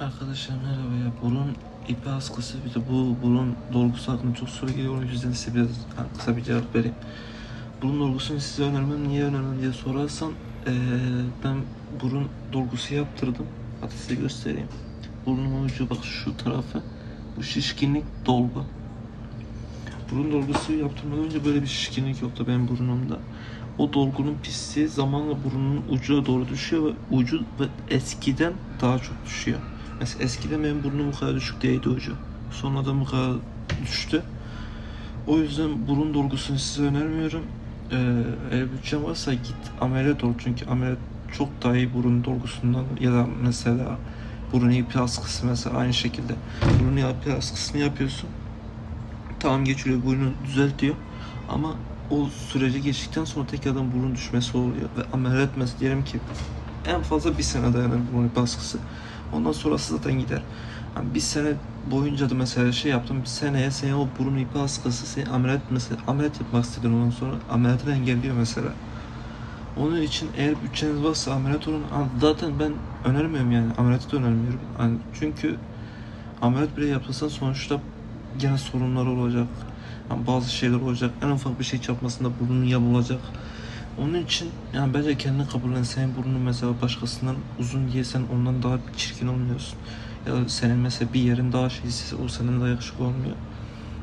Arkadaşlar merhaba ya burun ipi askısı bir de bu burun dolgusu hakkında çok soru geliyor o yüzden size biraz kısa bir cevap vereyim. Burun dolgusunu size önermem niye önermem diye sorarsan eee, ben burun dolgusu yaptırdım. Hatta size göstereyim. Burnumun ucu bak şu tarafı bu şişkinlik dolgu. Burun dolgusu yaptırmadan önce böyle bir şişkinlik yoktu benim burnumda. O dolgunun pisliği zamanla burnunun ucuna doğru düşüyor ve ucu eskiden daha çok düşüyor. Mesela eskiden benim burnum bu kadar düşük değildi ucu. Sonradan bu kadar düştü. O yüzden burun dolgusunu size önermiyorum. Ee, eğer bütçen varsa git ameliyat ol. Çünkü ameliyat çok daha iyi burun dolgusundan ya da mesela burun ipi askısı mesela aynı şekilde. Burun ipi askısını yapıyorsun. Tamam geçiriyor burnu düzeltiyor. Ama o süreci geçtikten sonra tekrardan burun düşmesi oluyor. Ve ameliyat mesela diyelim ki en fazla bir sene dayanır burun ipi askısı. Ondan sonrası zaten gider. Yani bir sene boyunca da mesela şey yaptım. Bir seneye senin o burun ipi askısı seni ameliyat mesela ameliyat yapmak istedin ondan sonra ameliyatını engelliyor mesela. Onun için eğer bütçeniz varsa ameliyat olun. Zaten ben önermiyorum yani ameliyatı da önermiyorum. Yani çünkü ameliyat bile yapılsa sonuçta gene sorunlar olacak. Yani bazı şeyler olacak. En ufak bir şey çarpmasında burnun yamulacak. Onun için yani bence kendini kabullen. Senin burnun mesela başkasından uzun diye sen ondan daha çirkin olmuyorsun. Ya senin mesela bir yerin daha şeysi o senin daha yakışıklı olmuyor.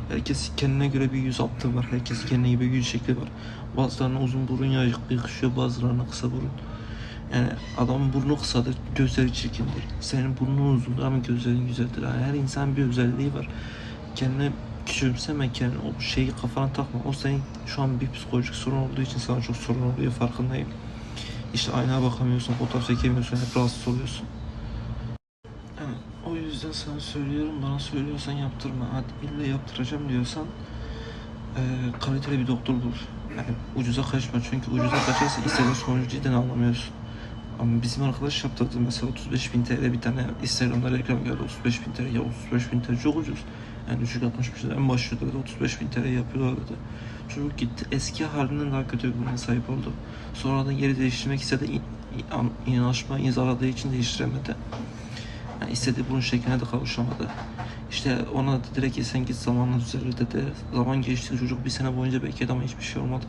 Herkes kendine göre bir yüz hattı var. Herkes kendine gibi yüz şekli var. Bazılarına uzun burun yakışıyor, bazılarına kısa burun. Yani adamın burnu kısadır, gözleri çirkindir. Senin burnun uzundur ama gözlerin güzeldir. Yani her insan bir özelliği var. Kendine küçümseme, kendine o şeyi kafana takma. O senin şu an bir psikolojik sorun olduğu için sana çok sorun oluyor farkındayım. İşte aynaya bakamıyorsun, fotoğraf çekemiyorsun, hep rahatsız oluyorsun. Yani o yüzden sana söylüyorum, bana söylüyorsan yaptırma. Hadi illa yaptıracağım diyorsan eee kaliteli bir doktor bul. Yani ucuza kaçma çünkü ucuza kaçarsa istediğin sonucu cidden alamıyorsun. Ama bizim arkadaş yaptırdı mesela 35 bin TL bir tane Instagram'da reklam geldi 35 bin TL ya 35 bin TL çok ucuz. Yani düşük 60 bin TL en başta dedi 35 bin TL yapıyorlar dedi. Çocuk gitti eski halinden daha kötü bir buruna sahip oldu. Sonradan yeri değiştirmek istedi. İnanışma imzaladığı için değiştiremedi. Yani istediği burun şekline de kavuşamadı. İşte ona da direkt ki sen git zamanla düzelir dedi. Zaman geçti çocuk bir sene boyunca bekledi ama hiçbir şey olmadı.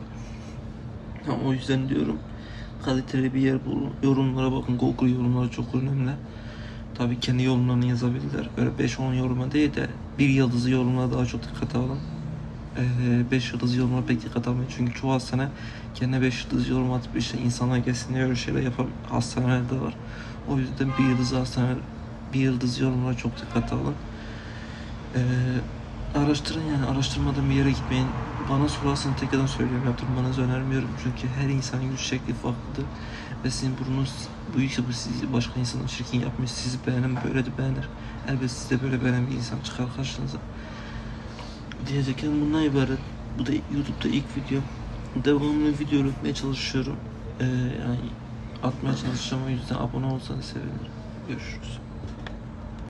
Ha, o yüzden diyorum kaliteli bir yer bulun. Yorumlara bakın. Google yorumları çok önemli. Tabii kendi yorumlarını yazabilirler. Böyle 5-10 yoruma değil de bir yıldızlı yorumlara daha çok dikkat alın. 5 yıldız yorumlara pek dikkat almayın. Çünkü çoğu hastane kendine 5 yıldız yorum atıp işte insanlar gelsin diye öyle şeyler yapan hastaneler de var. O yüzden bir yıldız hastane bir yıldız yorumlara çok dikkat alın. Ee, araştırın yani araştırmadan bir yere gitmeyin. Bana sorarsan tekrardan söylüyorum yaptırmanızı önermiyorum. Çünkü her insanın yüz şekli farklıdır. Ve sizin burnunuz bu işi bu sizi başka insanın çirkin yapmış. Sizi beğenen böyle de beğenir. Elbette siz de böyle beğenen bir insan çıkar karşınıza. Diyeceklerim bundan ibaret. Bu da YouTube'da ilk video. Devamlı video üretmeye çalışıyorum. Ee, yani atmaya çalışacağım o yüzden abone olsanız sevinirim. Görüşürüz.